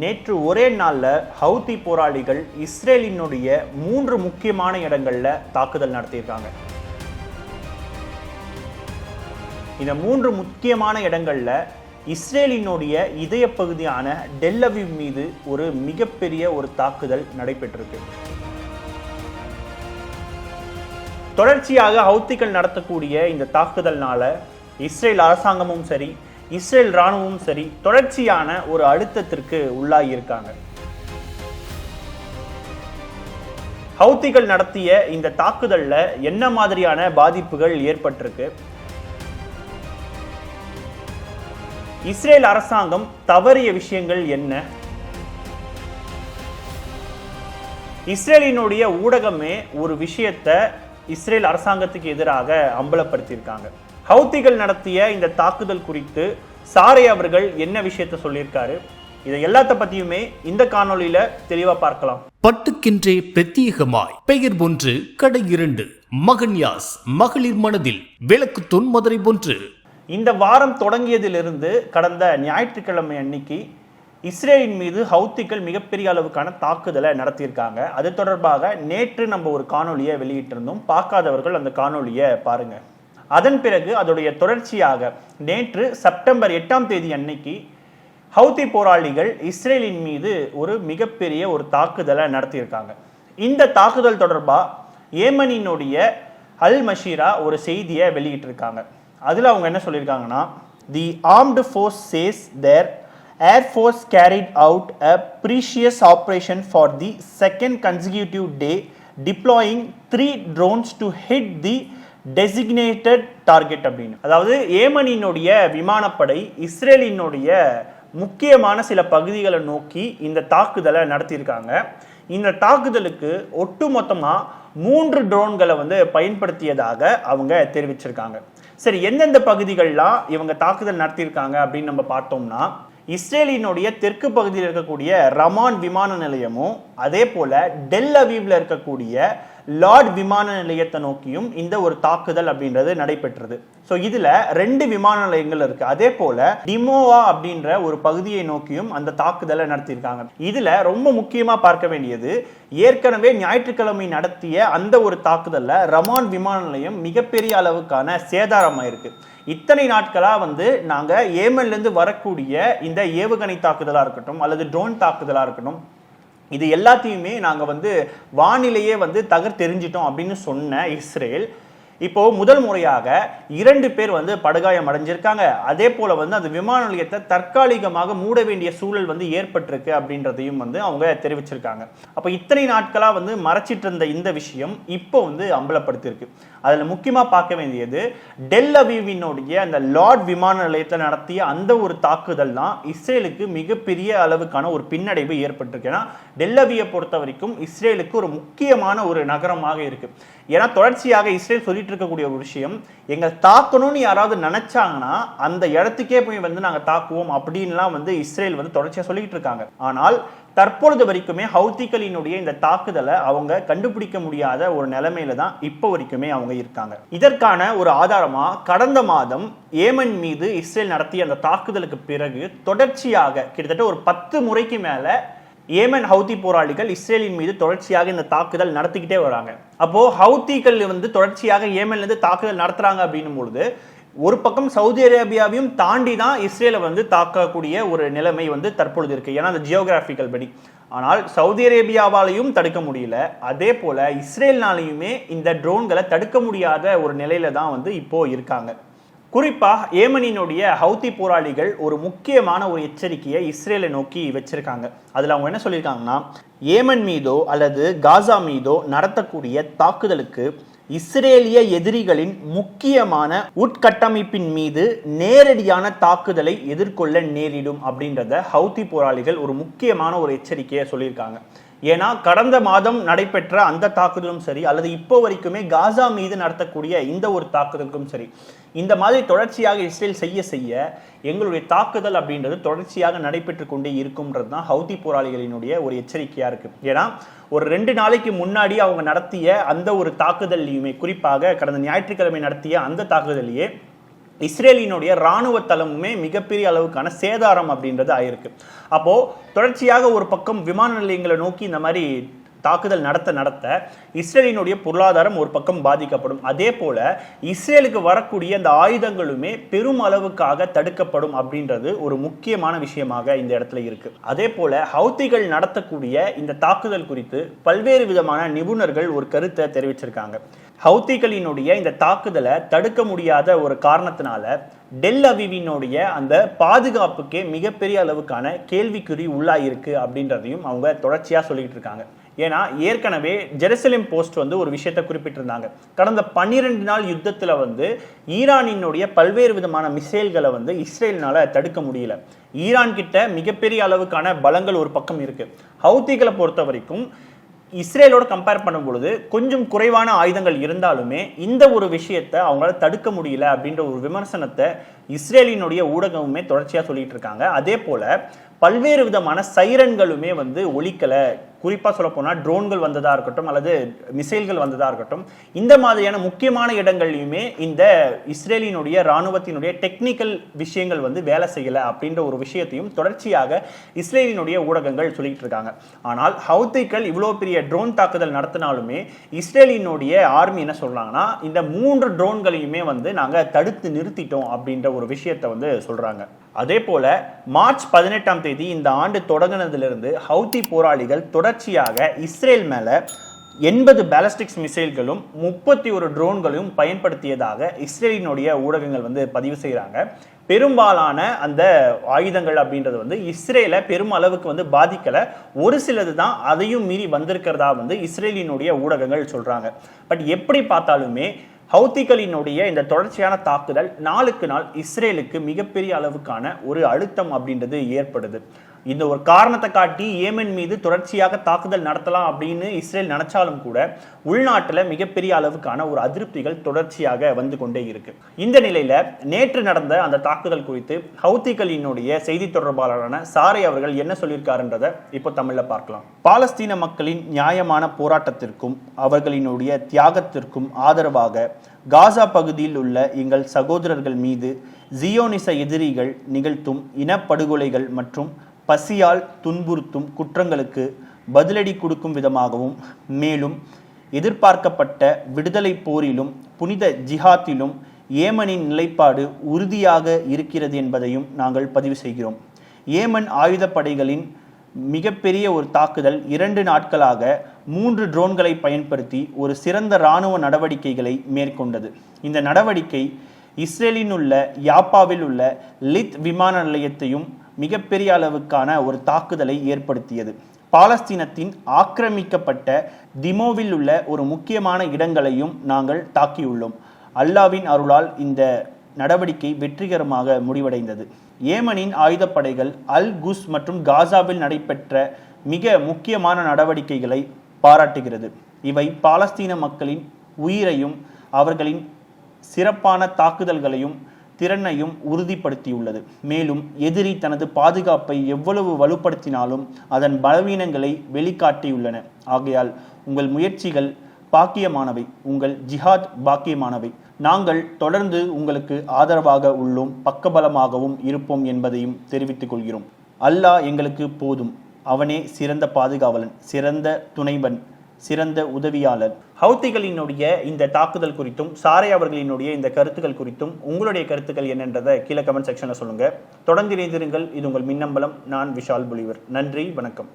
நேற்று ஒரே நாளில் ஹவுதி போராளிகள் இஸ்ரேலினுடைய மூன்று முக்கியமான இடங்களில் தாக்குதல் நடத்தியிருக்காங்க. இந்த மூன்று முக்கியமான இடங்களில் இஸ்ரேலினுடைய இதய பகுதியான டெல்லவி மீது ஒரு மிகப்பெரிய ஒரு தாக்குதல் நடைபெற்றிருக்கு. தொடர்ச்சியாக ஹவுத்திகள் நடத்தக்கூடிய இந்த தாக்குதல்னால இஸ்ரேல் அரசாங்கமும் சரி இஸ்ரேல் இராணுவமும் சரி தொடர்ச்சியான ஒரு அழுத்தத்திற்கு உள்ளாகி இருக்காங்க ஹவுத்திகள் நடத்திய இந்த தாக்குதல்ல என்ன மாதிரியான பாதிப்புகள் ஏற்பட்டிருக்கு? இஸ்ரேல் அரசாங்கம் தவறிய விஷயங்கள் என்ன? இஸ்ரேலினுடைய ஊடகமே ஒரு விஷயத்தை இஸ்ரேல் அரசாங்கத்துக்கு எதிராக அம்பலப்படுத்தியிருக்காங்க. ஹவுத்திகள் நடத்திய இந்த தாக்குதல் குறித்து சாரே அவர்கள் என்ன விஷயத்த சொல்லியிருக்காரு? இதை எல்லாத்த பத்தியுமே இந்த காணொளியில தெளிவா பார்க்கலாம். பட்டுக்கென்றே பிரத்யேகமாய். பெயர் ஒன்று கடை இரண்டு. மகன்யாஸ் மகளிர் மனதில் விளக்கு தொன்மதுரை ஒன்று இந்த வாரம் தொடங்கியதிலிருந்து கடந்த ஞாயிற்றுக்கிழமை அன்னைக்கு இஸ்ரேலின் மீது ஹவுத்திகள் மிகப்பெரிய அளவுக்கான தாக்குதலை நடத்தியிருக்காங்க. அது தொடர்பாக நேற்று நம்ம ஒரு காணொளியை வெளியிட்டிருந்தோம். பார்க்காதவர்கள் அந்த காணொளியை பாருங்க. அதன் பிறகு அதோடைய தொடர்ச்சியாக நேற்று செப்டம்பர் எட்டாம் தேதி அன்னைக்கு ஹவுதி போராளிகள் இஸ்ரேலின் மீது ஒரு மிகப்பெரிய ஒரு தாக்குதலை நடத்தியிருக்காங்க. இந்த தாக்குதல் தொடர்பாக ஏமனினுடைய அல் மஷீரா ஒரு செய்தியை வெளியிட்டிருக்காங்க. அதில் அவங்க என்ன சொல்லியிருக்காங்கன்னா the armed force says their air force carried out a precious operation for the second consecutive day deploying three drones to hit the designated target அப்படின்னு. அதாவது ஏமனினுடைய விமானப்படை இஸ்ரேலினுடைய முக்கியமான சில பகுதிகளை நோக்கி இந்த தாக்குதலை நடத்தியிருக்காங்க. இந்த தாக்குதலுக்கு ஒட்டுமொத்தமாக மூன்று ட்ரோன்களை வந்து பயன்படுத்தியதாக அவங்க தெரிவிச்சிருக்காங்க. சரி எந்தெந்த பகுதிகள்லாம் இவங்க தாக்குதல் நடத்தியிருக்காங்க அப்படின்னு நம்ம பார்த்தோம்னா இஸ்ரேலினுடைய தெற்கு பகுதியில் இருக்கக்கூடிய ரமான் விமான நிலையமும் அதே போல டெல் அவீவில் இருக்கக்கூடிய லார்ட் விமான நிலையத்தை நோக்கியும் இந்த ஒரு தாக்குதல் அப்படின்றது நடைபெற்றது. ஸோ இதில் ரெண்டு விமான நிலையங்கள் இருக்கு. அதே போல டிமோவா அப்படின்ற ஒரு பகுதியை நோக்கியும் அந்த தாக்குதலை நடத்தியிருக்காங்க. இதில் ரொம்ப முக்கியமாக பார்க்க வேண்டியது ஏற்கனவே ஞாயிற்றுக்கிழமை நடத்திய அந்த ஒரு தாக்குதலில் ரமான் விமான நிலையம் மிகப்பெரிய அளவுக்கான சேதாரமாயிருக்கு. இத்தனை நாட்களாக வந்து நாங்கள் ஏமன்லேருந்து வரக்கூடிய இந்த ஏவுகணை தாக்குதலாக இருக்கட்டும் அல்லது ட்ரோன் தாக்குதலாக இருக்கட்டும் இது எல்லாத்தையுமே நாங்கள் வந்து வானிலையே வந்து தகர்த்தெறிஞ்சிட்டோம் அப்படின்னு சொன்ன இஸ்ரேல். இப்போ முதல் முறையாக இரண்டு பேர் வந்து படுகாயம் அடைஞ்சிருக்காங்க. அதே போல வந்து அந்த விமான நிலையத்தை தற்காலிகமாக மூட வேண்டிய சூழல் வந்து ஏற்பட்டிருக்கு அப்படின்றதையும் வந்து அவங்க தெரிவிச்சிருக்காங்க. அப்போ இத்தனை நாட்களாக வந்து மறைச்சிட்டு இருந்த இந்த விஷயம் இப்போ வந்து அம்பலப்படுத்தியிருக்கு. அதில் முக்கியமாக பார்க்க வேண்டியது டெல் அவீவினுடைய அந்த லார்ட் விமான நிலையத்தில் நடத்திய அந்த ஒரு தாக்குதல் தான் இஸ்ரேலுக்கு மிகப்பெரிய அளவுக்கான ஒரு பின்னடைவு ஏற்பட்டிருக்கு. ஏன்னா டெல் அவியை பொறுத்த வரைக்கும் இஸ்ரேலுக்கு ஒரு முக்கியமான ஒரு நகரமாக இருக்குது ஏன்னா தொடர்ச்சியாக இஸ்ரேல் சொல்லிட்டு இருக்கக்கூடிய ஒரு விஷயம் எங்கள் தாக்கணும்னு யாராவது நினைச்சாங்கன்னா அந்த இடத்துக்கே போய் வந்து நாங்கள் தாக்குவோம் அப்படின்லாம் வந்து இஸ்ரேல் வந்து தொடர்ச்சியாக சொல்லிட்டு இருக்காங்க. ஆனால் தற்பொழுது வரைக்குமே ஹவுத்திகளினுடைய இந்த தாக்குதலை அவங்க கண்டுபிடிக்க முடியாத ஒரு நிலைமையில தான் இப்போ வரைக்குமே அவங்க இருக்காங்க. இதற்கான ஒரு ஆதாரமா கடந்த மாதம் ஏமன் மீது இஸ்ரேல் நடத்திய அந்த தாக்குதலுக்கு பிறகு தொடர்ச்சியாக கிட்டத்தட்ட ஒரு பத்து முறைக்கு மேல ஏமன் ஹவுதி போராளிகள் இஸ்ரேலின் மீது தொடர்ச்சியாக இந்த தாக்குதல் நடத்திக்கிட்டே வராங்க. அப்போ ஹவுத்திகள் வந்து தொடர்ச்சியாக ஏமன்லேருந்து தாக்குதல் நடத்துறாங்க அப்படின்னும் பொழுது ஒரு பக்கம் சவுதி அரேபியாவையும் தாண்டி தான் இஸ்ரேலை வந்து தாக்கக்கூடிய ஒரு நிலைமை வந்து தற்பொழுது இருக்கு. ஏன்னா அந்த ஜியோகிராபிக்கல் படி. ஆனால் சவுதி அரேபியாவாலையும் தடுக்க முடியல. அதே போல இஸ்ரேல்னாலையுமே இந்த ட்ரோன்களை தடுக்க முடியாத ஒரு நிலையில தான் வந்து இப்போ இருக்காங்க. குறிப்பாக ஏமனினுடைய ஹவுதி போராளிகள் ஒரு முக்கியமான ஒரு எச்சரிக்கையை இஸ்ரேலை நோக்கி வச்சிருக்காங்க. அதில் அவங்க என்ன சொல்லியிருக்காங்கன்னா ஏமன் மீதோ அல்லது காசா மீதோ நடத்தக்கூடிய தாக்குதலுக்கு இஸ்ரேலிய எதிரிகளின் முக்கியமான உட்கட்டமைப்பின் மீது நேரடியான தாக்குதலை எதிர்கொள்ள நேரிடும் அப்படின்றத ஹவுதி போராளிகள் ஒரு முக்கியமான ஒரு எச்சரிக்கையை சொல்லியிருக்காங்க. ஏன்னா கடந்த மாதம் நடைபெற்ற அந்த தாக்குதலும் சரி அல்லது இப்போ வரைக்குமே காசா மீது நடத்தக்கூடிய இந்த ஒரு தாக்குதலுக்கும் சரி இந்த மாதிரி தொடர்ச்சியாக இஸ்ரேல் செய்ய செய்ய எங்களுடைய தாக்குதல் அப்படின்றது தொடர்ச்சியாக நடைபெற்று கொண்டே இருக்கும்ன்றது தான் ஹவுதி போராளிகளினுடைய ஒரு எச்சரிக்கையாக இருக்குது ஏன்னா ஒரு ரெண்டு நாளைக்கு முன்னாடி அவங்க நடத்திய அந்த ஒரு தாக்குதல்லையுமே குறிப்பாக கடந்த ஞாயிற்றுக்கிழமை நடத்திய அந்த தாக்குதலையே இஸ்ரேலினுடைய ராணுவ தளமுமே மிகப்பெரிய அளவுக்கான சேதாரம் அப்படின்றது ஆயிருக்கு. அப்போது தொடர்ச்சியாக ஒரு பக்கம் விமான நிலையங்களை நோக்கி இந்த மாதிரி தாக்குதல் நடத்த நடத்த இஸ்ரேலினுடைய பொருளாதாரம் ஒரு பக்கம் பாதிக்கப்படும். அதே போல இஸ்ரேலுக்கு வரக்கூடிய அந்த ஆயுதங்களுமே பெரும் அளவுக்காக தடுக்கப்படும் அப்படின்றது ஒரு முக்கியமான விஷயமாக இந்த இடத்துல இருக்கு. அதே போல ஹவுத்திகள் நடத்தக்கூடிய இந்த தாக்குதல் குறித்து பல்வேறு விதமான நிபுணர்கள் ஒரு கருத்தை தெரிவிச்சிருக்காங்க. ஹவுத்திகளினுடைய இந்த தாக்குதலை தடுக்க முடியாத ஒரு காரணத்தினால டெல் அவிவினுடைய அந்த பாதுகாப்புக்கே மிகப்பெரிய அளவுக்கான கேள்விக்குறி உள்ளாயிருக்கு அப்படின்றதையும் அவங்க தொடர்ச்சியாக சொல்லிட்டு இருக்காங்க. ஏன்னா ஏற்கனவே ஜெருசலேம் போஸ்ட் வந்து ஒரு விஷயத்தை குறிப்பிட்டிருந்தாங்க. கடந்த பன்னிரெண்டு நாள் யுத்தத்தில் வந்து ஈரானினுடைய பல்வேறு விதமான மிசைல்களை வந்து இஸ்ரேல்னால தடுக்க முடியல. ஈரான் கிட்ட மிகப்பெரிய அளவுக்கான பலங்கள் ஒரு பக்கம் இருக்கு. ஹவுத்திகளை பொறுத்த வரைக்கும் இஸ்ரேலோட கம்பேர் பண்ணும் பொழுது கொஞ்சம் குறைவான ஆயுதங்கள் இருந்தாலுமே இந்த ஒரு விஷயத்தை அவங்களால தடுக்க முடியல அப்படின்ற ஒரு விமர்சனத்தை இஸ்ரேலினுடைய ஊடகமுமே தொடர்ச்சியாக சொல்லிட்டு இருக்காங்க. அதே போல பல்வேறு விதமான சைரன்களுமே வந்து ஒழிக்கலை குறிப்பாக சொல்ல போனால் ட்ரோன்கள் வந்ததாக இருக்கட்டும் அல்லது மிசைல்கள் வந்ததாக இருக்கட்டும் இந்த மாதிரியான முக்கியமான இடங்கள்லையுமே இந்த இஸ்ரேலினுடைய ராணுவத்தினுடைய டெக்னிக்கல் விஷயங்கள் வந்து வேலை செய்யல அப்படின்ற ஒரு விஷயத்தையும் தொடர்ச்சியாக இஸ்ரேலினுடைய ஊடகங்கள் சொல்லிட்டு இருக்காங்க. ஆனால் ஹவுத்திகள் இவ்வளோ பெரிய ட்ரோன் தாக்குதல் நடத்தினாலுமே இஸ்ரேலினுடைய ஆர்மி என்ன சொல்கிறாங்கன்னா இந்த மூன்று ட்ரோன்களையுமே வந்து நாங்கள் தடுத்து நிறுத்திட்டோம் அப்படின்ற ஒரு விஷயத்தை வந்து சொல்கிறாங்க அதே போல மார்ச் பதினெட்டாம் தேதி இந்த ஆண்டு தொடங்கினதிலிருந்து ஹவுத்தி போராளிகள் தொடர்ச்சியாக இஸ்ரேல் மேல எண்பது பேலஸ்டிக்ஸ் மிசைல்களும் முப்பத்தி ஒரு ட்ரோன்களையும் பயன்படுத்தியதாக இஸ்ரேலினுடைய ஊடகங்கள் வந்து பதிவு செய்கிறாங்க பெரும்பாலான அந்த ஆயுதங்கள் அப்படின்றது வந்து இஸ்ரேலை பெரும் அளவுக்கு வந்து பாதிக்கலை. ஒரு சிலது தான் அதையும் மீறி வந்திருக்கிறதா வந்து இஸ்ரேலினுடைய ஊடகங்கள் சொல்கிறாங்க பட் எப்படி பார்த்தாலுமே ஹவுத்திகளினுடைய இந்த தொடர்ச்சியான தாக்குதல் நாளுக்கு நாள் இஸ்ரேலுக்கு மிகப்பெரிய அளவுக்கான ஒரு அழுத்தம் அப்படின்றது ஏற்படுது. இந்த ஒரு காரணத்தை காட்டி ஏமன் மீது தொடர்ச்சியாக தாக்குதல் நடத்தலாம் அப்படின்னு இஸ்ரேல் நினைச்சாலும் கூட உள்நாட்டில் மிகப்பெரிய அளவுக்கான ஒரு அதிருப்திகள் தொடர்ச்சியாக வந்து கொண்டே இருக்கு. இந்த நிலையில நேற்று நடந்த அந்த தாக்குதல் குறித்து ஹவுத்திகளினுடைய செய்தி தொடர்பாளரான சாரை அவர்கள் என்ன சொல்லியிருக்காருன்றதை இப்போ தமிழ்ல பார்க்கலாம். பாலஸ்தீன மக்களின் நியாயமான போராட்டத்திற்கும் அவர்களினுடைய தியாகத்திற்கும் ஆதரவாக காசா பகுதியில் உள்ள எங்கள் சகோதரர்கள் மீது ஜியோனிச எதிரிகள் நிகழ்த்தும் இனப்படுகொலைகள் மற்றும் பசியால் துன்புறுத்தும் குற்றங்களுக்கு பதிலடி கொடுக்கும் விதமாகவும் மேலும் எதிர்பார்க்கப்பட்ட விடுதலை போரிலும் புனித ஜிஹாத்திலும் ஏமனின் நிலைப்பாடு உறுதியாக இருக்கிறது என்பதையும் நாங்கள் பதிவு செய்கிறோம். ஏமன் ஆயுதப்படைகளின் மிகப்பெரிய ஒரு தாக்குதல் இரண்டு நாட்களாக மூன்று ட்ரோன்களை பயன்படுத்தி ஒரு சிறந்த இராணுவ நடவடிக்கைகளை மேற்கொண்டது. இந்த நடவடிக்கை இஸ்ரேலின் உள்ள யாப்பாவில் உள்ள லித் விமான நிலையத்தையும் மிகப்பெரிய அளவுக்கான ஒரு தாக்குதலை ஏற்படுத்தியது. பாலஸ்தீனத்தின் ஆக்கிரமிக்கப்பட்ட திமோவில் உள்ள ஒரு முக்கியமான இடங்களையும் நாங்கள் தாக்கியுள்ளோம். அல்லாவின் அருளால் இந்த நடவடிக்கை வெற்றிகரமாக முடிவடைந்தது. ஏமனின் ஆயுதப்படைகள் அல் குஸ் மற்றும் காசாவில் நடைபெற்ற மிக முக்கியமான நடவடிக்கைகளை பாராட்டுகிறது. இவை பாலஸ்தீன மக்களின் உயிரையும் அவர்களின் சிறப்பான தாக்குதல்களையும் திறனையும் உறுதிப்படுத்தியுள்ளது. மேலும் எதிரி தனது பாதுகாப்பை எவ்வளவு வலுப்படுத்தினாலும் அதன் பலவீனங்களை வெளிக்காட்டியுள்ளன. ஆகையால் உங்கள் முயற்சிகள் பாக்கியமானவை. உங்கள் ஜிஹாத் பாக்கியமானவை. நாங்கள் தொடர்ந்து உங்களுக்கு ஆதரவாக உள்ளோம் பக்கபலமாகவும் இருப்போம் என்பதையும் தெரிவித்துக் கொள்கிறோம். அல்லாஹ் எங்களுக்கு போதும். அவனே சிறந்த பாதுகாவலன் சிறந்த துணைவன் சிறந்த உதவியாளர். ஹவுத்திகளினுடைய இந்த தாக்குதல் குறித்தும் சாரை அவர்களினுடைய இந்த கருத்துக்கள் குறித்தும் உங்களுடைய கருத்துக்கள் என்னன்றதை கீழே கமெண்ட் செக்ஷன்ல சொல்லுங்க. தொடர்ந்து இணைந்திருங்கள். இது உங்கள் மின்னம்பலம். நான் விஷால் புலிவர். நன்றி. வணக்கம்.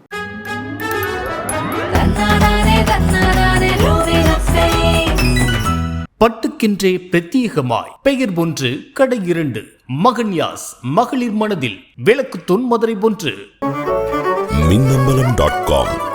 பட்டுக்கென்றே பிரத்யேகமாய். பெயர் ஒன்று கடை இரண்டு. மகன்யாஸ் மகளிர் மனதில். விளக்கு தொன்மதுரை ஒன்று. Minnambalam dot com.